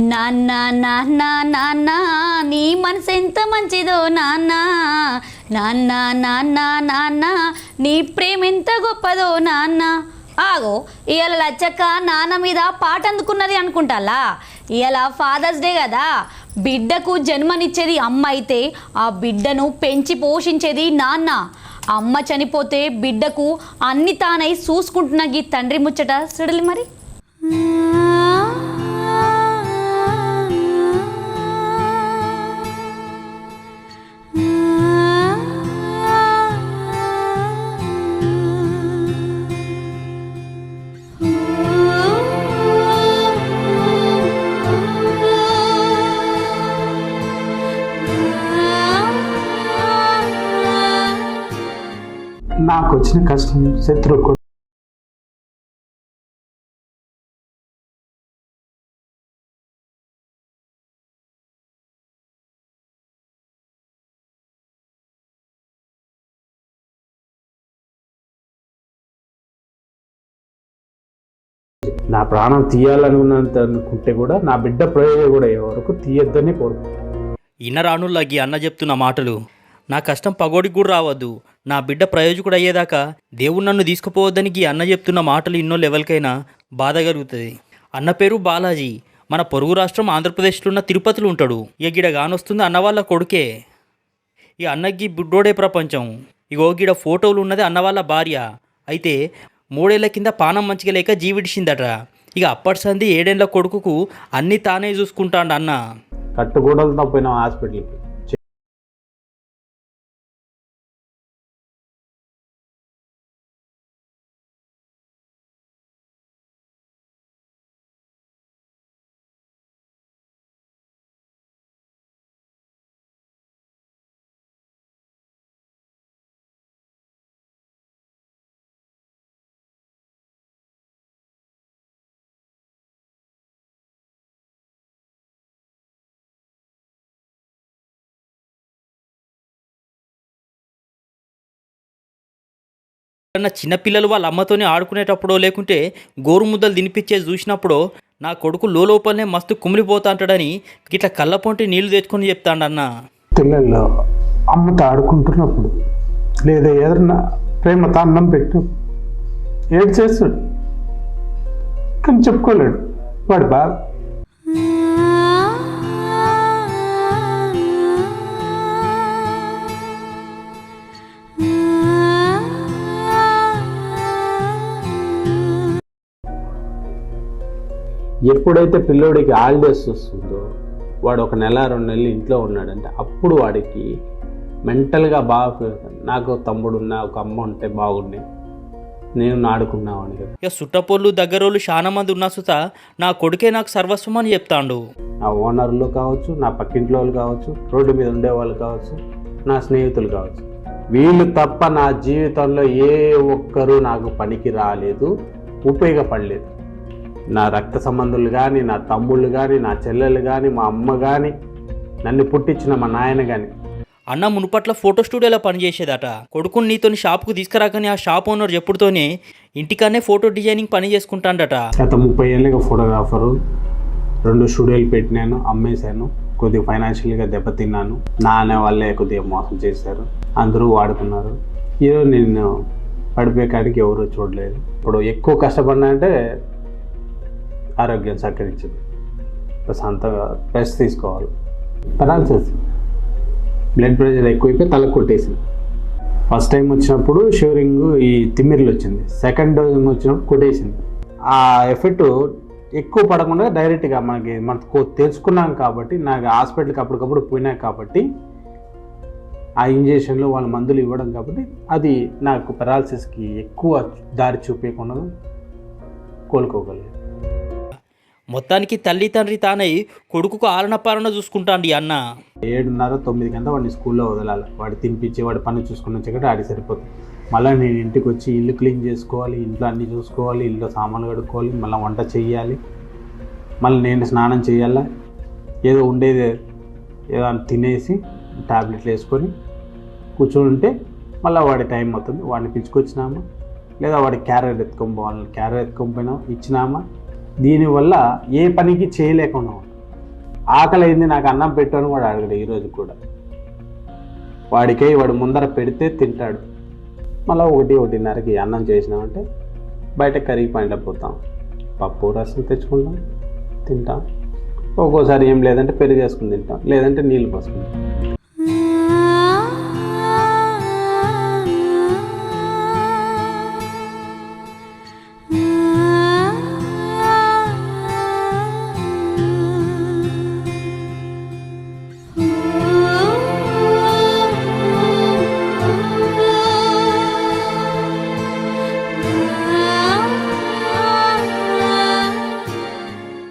నాన్న నాన్న నాన్న నీ మనసు ఎంత మంచిదో నాన్న. నాన్న నాన్న నాన్న నీ ప్రేమ ఎంత గొప్పదో నాన్న. ఆగో ఇవాళ లచ్చక్క నాన్న మీద పాట అందుకున్నది అనుకుంటాలా? ఇవాళ ఫాదర్స్ డే కదా. బిడ్డకు జన్మనిచ్చేది అమ్మ అయితే ఆ బిడ్డను పెంచి పోషించేది నాన్న. అమ్మ చనిపోతే బిడ్డకు అన్ని తానై చూసుకుంటున్న గీ తండ్రి ముచ్చట చూడలి మరి. నాకు వచ్చిన కష్టం శత్రు నా ప్రాణం తీయాలనుకున్నంత అనుకుంటే కూడా నా బిడ్డ ప్రయోజనం కూడా అయ్యే వరకు తీయొద్దని కోరుకుంటాను ఇన్నరానులకి అన్న చెప్తున్న మాటలు నా కష్టం పగోడికి కూడా రావద్దు. నా బిడ్డ ప్రయోజకుడు అయ్యేదాకా దేవుడు నన్ను తీసుకుపోవద్దని అన్న చెప్తున్న మాటలు ఎన్నో లెవెల్కైనా బాధ కలుగుతుంది. అన్న పేరు బాలాజీ. మన పొరుగు రాష్ట్రం ఆంధ్రప్రదేశ్లో ఉన్న తిరుపతిలో ఉంటాడు. ఇక గిడ గానొస్తుంది అన్న వాళ్ళ కొడుకే. ఈ అన్నకి బుడ్డోడే ప్రపంచం. ఇగో గిడ ఫోటోలు ఉన్నది అన్న వాళ్ళ భార్య. అయితే మూడేళ్ళ కింద పానం మంచిగా లేక జీవిడిచిందట ఇక అప్పటి సంది ఏడేళ్ళ కొడుకుకు అన్నీ తానే చూసుకుంటాడు అన్న. కట్టుగూడలతో పోయినాం హాస్పిటల్కి. అన్న చిన్నపిల్లలు వాళ్ళ అమ్మతోనే ఆడుకునేటప్పుడో లేకుంటే గోరుముద్దలు తినిపించేది చూసినప్పుడో నా కొడుకు లోపలనే మస్తు కుమిలిపోతా అంటాడని ఇట్లా కళ్ళపొంటి నీళ్ళు తెచ్చుకొని చెప్తాడన్న. పిల్లలు అమ్మతో ఆడుకుంటున్నప్పుడు లేదా ఏదన్నా ప్రేమతో అన్నం పెట్టినప్పుడు ఏడు చేస్తాడు? కానీ చెప్పుకోలేడు. వాడు బాధ ఎప్పుడైతే పిల్లోడికి హాలిడేస్ వస్తుందో వాడు ఒక నెల రెండు నెలలు ఇంట్లో ఉన్నాడంటే అప్పుడు వాడికి మెంటల్గా బాగా. నాకు ఒక తమ్ముడు ఉన్నా ఒక అమ్మ ఉంటే బాగుండే. నేను ఆడుకున్నావాడిని కదా. ఇక సుట్టపోళ్ళు దగ్గరోళ్ళు చాలా మంది ఉన్నా సుత నా కొడుకే నాకు సర్వస్వం అని చెప్తాండు. నా ఓనర్లు కావచ్చు నా పక్కింట్లో వాళ్ళు కావచ్చు రోడ్డు మీద ఉండే వాళ్ళు కావచ్చు నా స్నేహితులు కావచ్చు. వీళ్ళు తప్ప నా జీవితంలో ఏ ఒక్కరూ నాకు పనికి రాలేదు ఉపయోగపడలేదు. నా రక్త సంబంధులు కానీ నా తమ్ముళ్ళు కానీ నా చెల్లెలు కానీ మా అమ్మ కానీ నన్ను పుట్టించిన మా నాయన కానీ అన్న మునుపట్ల ఫోటో స్టూడియోలో పనిచేసేదట. కొడుకుని నీతోని షాప్కు తీసుకురాకని ఆ షాప్ ఓనర్ చెప్పుడుతోనే ఇంటికానే ఫోటో డిజైనింగ్ పని చేసుకుంటాడట. గత ముప్పై ఏళ్ళుగా ఫోటోగ్రాఫరు రెండు స్టూడియోలు పెట్టినాను అమ్మేశాను కొద్దిగా ఫైనాన్షియల్గా దెబ్బతిన్నాను. నా అనే వాళ్ళే కొద్దిగా మోసం చేశారు అందరూ వాడుకున్నారు. ఈరోజు నేను పడిపోయే కాడికి ఎవరు చూడలేదు. ఇప్పుడు ఎక్కువ కష్టపడినా అంటే ఆరోగ్యం సహకరించింది. ప్రశాంతంగా రెస్ట్ తీసుకోవాలి. పెరాల్సిస్ బ్లడ్ ప్రెషర్ ఎక్కువైపోయి తల కొట్టేసింది. ఫస్ట్ టైం వచ్చినప్పుడు షూరింగ్ ఈ తిమ్మిర్లు వచ్చింది. సెకండ్ డోస్ వచ్చినప్పుడు కొట్టేసింది. ఆ ఎఫెక్ట్ ఎక్కువ పడకుండా డైరెక్ట్గా మనకి మనకు తెలుసుకున్నాం కాబట్టి నాకు హాస్పిటల్కి అప్పటికప్పుడు పోయినా కాబట్టి ఆ ఇంజెక్షన్లు వాళ్ళ మందులు ఇవ్వడం కాబట్టి అది నాకు పెరాలసిస్కి ఎక్కువ దారి చూపించకుండా కోలుకోగలిగాను. మొత్తానికి తల్లి తండ్రి తానై కొడుకుకు ఆలన పాలన చూసుకుంటాండి అన్న. ఏడున్నర తొమ్మిది గంట వాడిని స్కూల్లో వదలాలి. వాడు తినిపించి వాడి పని చూసుకున్న చక్కటి ఆడి సరిపోతుంది. మళ్ళీ నేను ఇంటికి వచ్చి ఇల్లు క్లీన్ చేసుకోవాలి ఇంట్లో అన్నీ చూసుకోవాలి ఇల్లు సామాన్లు కడుక్కోవాలి మళ్ళీ వంట చేయాలి మళ్ళీ నేను స్నానం చేయాలా ఏదో ఉండేది ఏదో తినేసి టాబ్లెట్లు వేసుకొని కూర్చొని ఉంటే మళ్ళీ వాడి టైం అవుతుంది. వాడిని పిలుచుకొచ్చినామా? లేదా వాడి క్యారెట్ ఎత్తుకొని పోవాలి? క్యారెట్ ఎత్తుకొని పోయినా ఇచ్చినామా? దీనివల్ల ఏ పనికి చేయలేకుండా ఆకలి అయింది నాకు అన్నం పెట్టు అని కూడా అడగడు ఈరోజు కూడా. వాడికై వాడు ముందర పెడితే తింటాడు. మళ్ళీ ఒకటి ఒకటిన్నరకి అన్నం చేసినామంటే బయట కరిగి పాయింట్ పోతాం. పప్పు రసం తెచ్చుకుంటాం తింటాం. ఒక్కోసారి ఏం లేదంటే పెరుగు వేసుకుని తింటాం. లేదంటే నీళ్ళు పోసుకుంటాం.